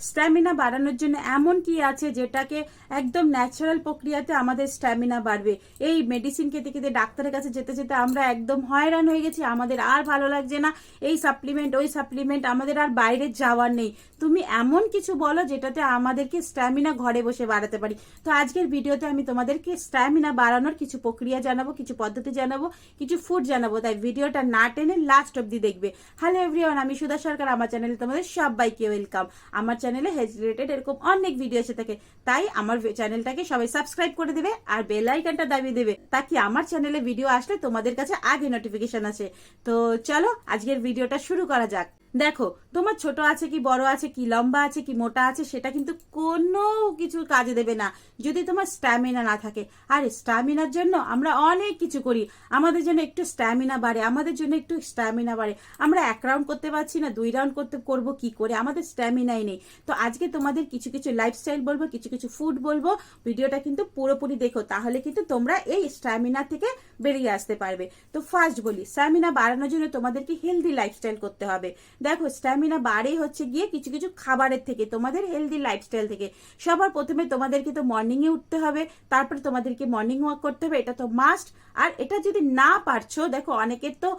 Stamina বাড়ানোর জন্য এমন কি আছে যেটাকে একদম ন্যাচারাল প্রক্রিয়াতে আমাদের স্ট্যামিনা বাড়বে? এই মেডিসিন খেতে খেতে ডাক্তারের কাছে যেতে যেতে আমরা একদম হয়রান হয়ে গেছি। আমাদের আর ভালো লাগছে না। এই সাপ্লিমেন্ট ওই সাপ্লিমেন্ট আমাদের আর বাইরে যাওয়ার নেই। তুমি এমন কিছু বলো যেটাতে আমাদেরকে স্ট্যামিনা ঘরে বসে বাড়াতে পারি। তো আজকের ভিডিওতে আমি তোমাদেরকে স্ট্যামিনা বাড়ানোর কিছু প্রক্রিয়া জানাব, কিছু পদ্ধতি জানাব, কিছু ফুড জানাব। তাই ভিডিওটা না টেনে লাস্ট অব্দি দেখবে। হ্যালো এভরিওয়ান আমি সুধা সরকার। আমার চ্যানেলে তোমাদের সবাইকে ওয়েলকাম আমার চ্যানেলে হেলথ রিলেটেড এরকম অনেক ভিডিও এসে থাকে। তাই আমার চ্যানেলটাকে সবাই সাবস্ক্রাইব করে দেবে আর বেল আইকনটা দাবিয়ে দেবে, তাকে আমার চ্যানেলে ভিডিও আসলে তোমাদের কাছে আগে নোটিফিকেশন আছে তো চলো, আজকের ভিডিওটা শুরু করা যাক। দেখো, তোমার ছোট আছে কি, বড় আছে কি, লম্বা আছে কি, মোটা আছে, সেটা কিন্তু কোনো কিছু কাজে দেবে না, যদি তোমার স্ট্যামিনা না থাকে। আর স্ট্যামিনার জন্য আমরা অনেক কিছু করি। আমাদের জন্য একটু স্ট্যামিনা বাড়ে, আমাদের জন্য একটু স্ট্যামিনা বাড়ে। আমরা এক রাউন্ড করতে পারছি না, দুই রাউন্ড করতে, করব কি করে? আমাদের স্ট্যামিনাই নেই। তো আজকে তোমাদের কিছু কিছু লাইফস্টাইল বলব, কিছু কিছু ফুড বলব, ভিডিওটা কিন্তু পুরোপুরি দেখো, তাহলে কিন্তু তোমরা এই স্ট্যামিনা থেকে বেরিয়ে আসতে পারবে। তো ফার্স্ট বলি স্ট্যামিনা বাড়ানোর জন্য তোমাদেরকে হেলদি লাইফস্টাইল করতে হবে। দেখো স্ট্যামিনা বাড়ে হচ্ছে গিয়ে কিছু কিছু খাবারের থেকে, তোমাদের হেলদি লাইফস্টাইল থেকে। সবার প্রথমে তোমাদেরকে তো মর্নিংয়ে উঠতে হবে, তারপরে তোমাদেরকে মর্নিং ওয়াক করতে হবে, এটা তো মাস্ট আর এটা যদি না পারছ, দেখো, অনেকের তো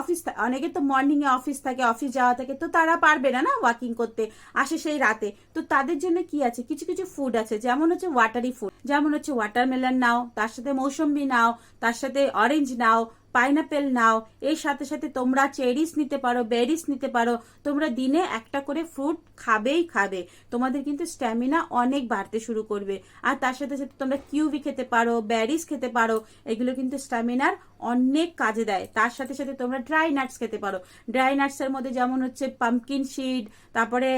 অফিস অনেকের তো মর্নিং এ অফিস থাকে অফিস যাওয়া থাকে, তো তারা পারবে না না ওয়াকিং করতে, আসে সেই রাতে। তো তাদের জন্য কি আছে? কিছু কিছু ফুড আছে, যেমন হচ্ছে ওয়াটারি ফুড যেমন হচ্ছে ওয়াটারমেলন নাও, তার সাথে মৌসম্বি নাও, তার সাথে অরেঞ্জ নাও পাইনাপেল নাও, এর সাথে সাথে তোমরা চেরিস নিতে পারো বেরিস নিতে পারো, তোমরা দিনে একটা করে ফ্রুট খাবেই খাবে। তোমাদের কিন্তু স্ট্যামিনা অনেক বাড়তে শুরু করবে। আর তার সাথে সাথে তোমরা কিউবি খেতে পারো ব্যারিস খেতে পারো, এগুলো কিন্তু স্ট্যামিনার অনেক কাজে দেয়। তার সাথে সাথে তোমরা ড্রাই নাটস খেতে পারো। ড্রাই নাটসের মধ্যে যেমন হচ্ছে পাম্পকিন সিড তারপরে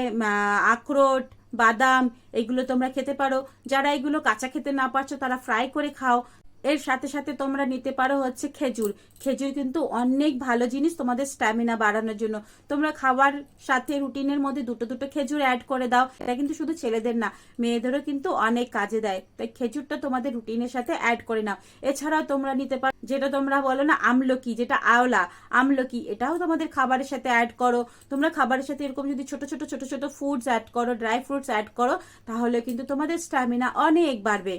আখরোট, বাদাম, এগুলো তোমরা খেতে পারো। যারা এগুলো কাঁচা খেতে না পারছ, তারা ফ্রাই করে খাও। এর সাথে সাথে তোমরা নিতে পারো হচ্ছে খেজুর। খেজুর কিন্তু অনেক ভালো জিনিস তোমাদের স্ট্যামিনা বাড়ানোর জন্য। তোমরা খাবার সাথে রুটিনের মধ্যে দুটো দুটো খেজুর অ্যাড করে দাও। এটা কিন্তু শুধু ছেলেদের না, মেয়েদেরও কিন্তু অনেক কাজে দেয়। তাই খেজুরটা তোমাদের রুটিনের সাথে অ্যাড করে নাও। এছাড়াও তোমরা নিতে পারো যেটা তোমরা বলো না, আমলকি, যেটা আওলা, আমলকি, এটাও তোমাদের খাবারের সাথে অ্যাড করো। তোমরা খাবারের সাথে এরকম যদি ছোট ছোট ছোট ছোট ফুডস অ্যাড করো ড্রাই ফ্রুটস অ্যাড করো, তাহলে কিন্তু তোমাদের স্ট্যামিনা অনেক বাড়বে।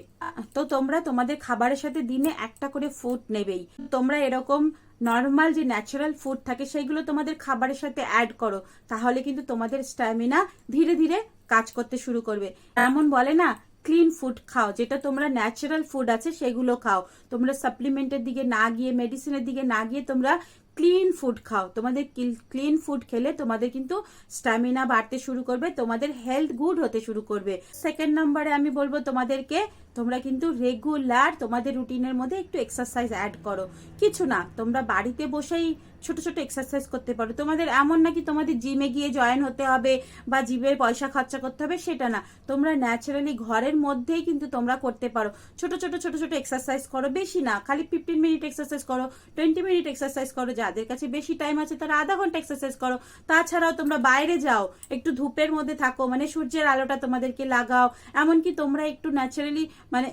তো তোমরা তোমাদের খাবারের সাথে দিনে একটা করে ফুড নেবেই। তোমরা এরকম নর্মাল যে ন্যাচারাল ফুড থাকে, সেইগুলো তোমাদের খাবারের সাথে অ্যাড করো, তাহলে কিন্তু তোমাদের স্ট্যামিনা ধীরে ধীরে কাজ করতে শুরু করবে। এমন বলে না ক্লিন ফুড খাও, যেটা তোমরা ন্যাচারাল ফুড আছে সেগুলো খাও। তোমরা সাপ্লিমেন্টের দিকে না গিয়ে মেডিসিনের দিকে না গিয়ে তোমরা ক্লিন ফুড খাও। তোমাদের ক্লিন ফুড খেলে তোমাদের কিন্তু স্ট্যামিনা বাড়তে শুরু করবে, তোমাদের হেলথ গুড হতে শুরু করবে। সেকেন্ড নাম্বারে আমি বলব তোমাদেরকে, তোমরা কিন্তু রেগুলার তোমাদের রুটিনের মধ্যে একটু এক্সারসাইজ অ্যাড করো। কিছু না, তোমরা বাড়িতে বসেই ছোট ছোট এক্সারসাইজ করতে পারো। তোমাদের এমন নাকি তোমাদের জিমে গিয়ে জয়েন হতে হবে বা জিমের পয়সা খরচা করতে হবে, সেটা না। তোমরা ন্যাচারালি ঘরের মধ্যেই কিন্তু তোমরা করতে পারো। ছোট ছোট ছোট ছোট এক্সারসাইজ করো। বেশি না, খালি ফিফটিন মিনিট এক্সারসাইজ করো টোয়েন্টি মিনিট এক্সারসাইজ করো যাদের কাছে বেশি টাইম আছে তারা আধা ঘণ্টা এক্সারসাইজ করো। তাছাড়াও তোমরা বাইরে যাও, একটু ধূপের মধ্যে থাকো মানে সূর্যের আলোটা তোমাদেরকে লাগাও। এমনকি তোমরা একটু ন্যাচারালি মানে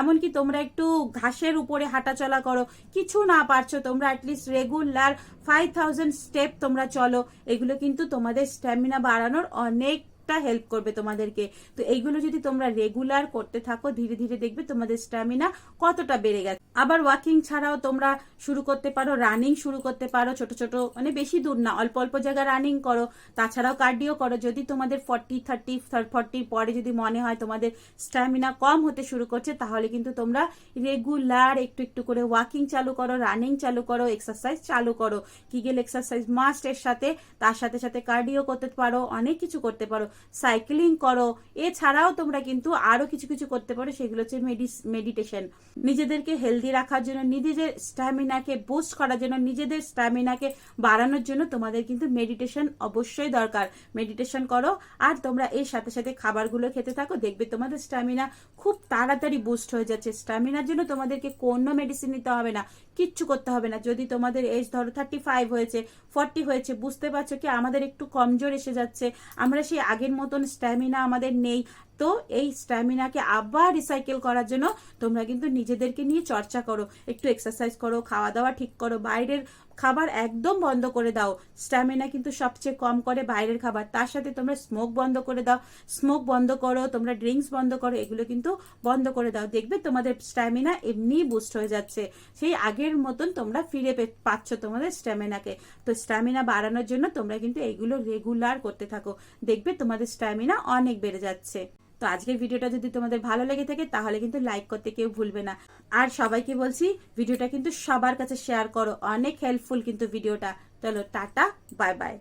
এমনকি তোমরা একটু ঘাসের উপরে হাঁটাচলা করো। কিছু না পারছ, তোমরা at least regular five thousand step তোমরা চলো। এগুলো কিন্তু তোমাদের স্ট্যামিনা বাড়ানোর অনেক হেল্প করবে তোমাদেরকে। তো এইগুলো যদি তোমরা রেগুলার করতে থাকো, ধীরে ধীরে দেখবে তোমাদের স্ট্যামিনা কতটা বেড়ে গেছে। আবার ওয়াকিং ছাড়াও তোমরা শুরু করতে পারো রানিং শুরু করতে পারো, ছোট ছোট মানে বেশি দূর না, অল্প অল্প জায়গায় রানিং করো। তাছাড়াও কার্ডিও করো, যদি তোমাদের ফর্টি থার্টি ফর্টির পরে যদি মনে হয় তোমাদের স্ট্যামিনা কম হতে শুরু করছে, তাহলে কিন্তু তোমরা রেগুলার একটু একটু করে ওয়াকিং চালু করো রানিং চালু করো এক্সারসাইজ চালু করো। কিগেল এক্সারসাইজ মাস্ট এর সাথে, তার সাথে সাথে কার্ডিও করতে পারো, অনেক কিছু করতে পারো। সাইক্লিং করো। এছাড়াও তোমরা কিন্তু আরও কিছু কিছু করতে পারো, সেগুলো হচ্ছে মেডিটেশন নিজেদেরকে হেলদি রাখার জন্য, নিজেদের স্ট্যামিনাকে বুস্ট করার জন্য, নিজেদের স্ট্যামিনাকে বাড়ানোর জন্য তোমাদের কিন্তু মেডিটেশন অবশ্যই দরকার। মেডিটেশন করো আর তোমরা এর সাথে সাথে খাবারগুলো খেতে থাকো, দেখবে তোমাদের স্ট্যামিনা খুব তাড়াতাড়ি বুস্ট হয়ে যাচ্ছে। স্ট্যামিনার জন্য তোমাদেরকে কোনো মেডিসিন নিতে হবে না, কিচ্ছু করতে হবে না। যদি তোমাদের এজ ধরো থার্টি ফাইভ হয়েছে ফর্টি হয়েছে, বুঝতে পারছ কি আমাদের একটু কমজোর এসে যাচ্ছে, আমরা সেই আগের মতন স্ট্যামিনা আমাদের নেই। তো এই স্ট্যামিনাকে আবার রিসাইকেল করার জন্য তোমরা কিন্তু নিজেদেরকে নিয়ে চর্চা করো। একটু এক্সারসাইজ করো খাওয়া দাওয়া ঠিক করো, বাইরের খাবার একদম বন্ধ করে দাও। স্ট্যামিনা কিন্তু সবচেয়ে কম করে বাইরের খাবার। তার সাথে তোমরা স্মোক বন্ধ করে দাও। স্মোক বন্ধ করো, তোমরা ড্রিঙ্কস বন্ধ করো, এগুলো কিন্তু বন্ধ করে দাও। দেখবে তোমাদের স্ট্যামিনা এমনিই বুস্ট হয়ে যাচ্ছে। সেই আগের মতন তোমরা ফিরে পাচ্ছ তোমাদের স্ট্যামিনাকে তো স্ট্যামিনা বাড়ানোর জন্য তোমরা কিন্তু এগুলো রেগুলার করতে থাকো। দেখবে তোমাদের স্ট্যামিনা অনেক বেড়ে যাচ্ছে। তো আজকের ভিডিওটা যদি তোমাদের ভালো লেগে থাকে, তাহলে কিন্তু লাইক করতে কেউ ভুলবে না। আর সবাইকে বলছি, ভিডিওটা কিন্তু সবার কাছে শেয়ার করো। অনেক হেল্পফুল কিন্তু ভিডিওটা। চলো, টাটা বাই বাই